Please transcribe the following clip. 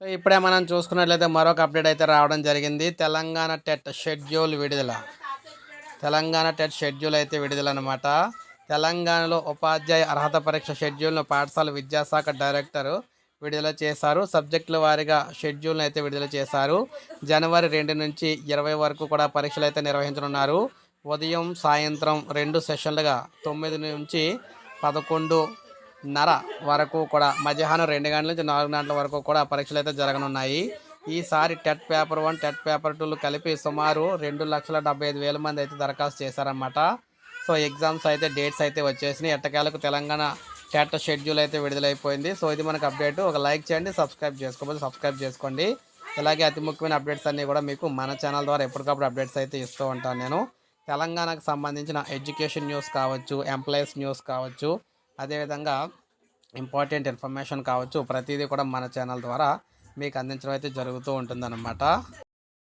So ఇప్పుడే మనం చూసుకున్నట్లయితే మరొక అప్డేట్ అయితే రావడం జరిగింది. తెలంగాణ టెట్ షెడ్యూల్ విడుదల. తెలంగాణ టెట్ షెడ్యూల్ అయితే విడుదల అనమాట తెలంగాణలో ఉపాధ్యాయ అర్హత పరీక్ష షెడ్యూల్ను పాఠశాల విద్యాశాఖ డైరెక్టర్ విడుదల చేశారు. సబ్జెక్టుల వారీగా షెడ్యూల్ను అయితే విడుదల చేశారు. జనవరి రెండు నుంచి ఇరవై వరకు కూడా పరీక్షలు అయితే నిర్వహించనున్నారు. ఉదయం సాయంత్రం రెండు సెషన్లుగా తొమ్మిది నుంచి పదకొండు నర వరకు కూడా మధ్యాహ్నం రెండు గంటల నుంచి నాలుగు గంటల వరకు కూడా పరీక్షలు అయితే జరగనున్నాయి. ఈసారి TET paper one TET paper tool కలిపి సుమారు రెండు లక్షల డెబ్బై ఐదు వేల మంది అయితే దరఖాస్తు చేశారన్నమాట. సో ఎగ్జామ్స్ అయితే డేట్స్ అయితే వచ్చేసినాయి. ఎట్టకేలకు తెలంగాణ టెట్ షెడ్యూల్ అయితే విడుదలైపోయింది. సో ఇది మనకు అప్డేట్. ఒక లైక్ చేయండి సబ్స్క్రైబ్ చేసుకోకపోతే సబ్స్క్రైబ్ చేసుకోండి. ఇలాగే అతి ముఖ్యమైన అప్డేట్స్ అన్నీ కూడా మీకు మన ఛానల్ ద్వారా ఎప్పటికప్పుడు అప్డేట్స్ అయితే ఇస్తూ ఉంటాను నేను. తెలంగాణకు సంబంధించిన ఎడ్యుకేషన్ న్యూస్ కావచ్చు ఎంప్లాయీస్ న్యూస్ కావచ్చు అదేవిధంగా ఇంపార్టెంట్ ఇన్ఫర్మేషన్ కావచ్చు. ప్రతిదీ కూడా మన ఛానల్ ద్వారా మీకు అందించడం అయితే జరుగుతూ ఉంటుందన్నమాట.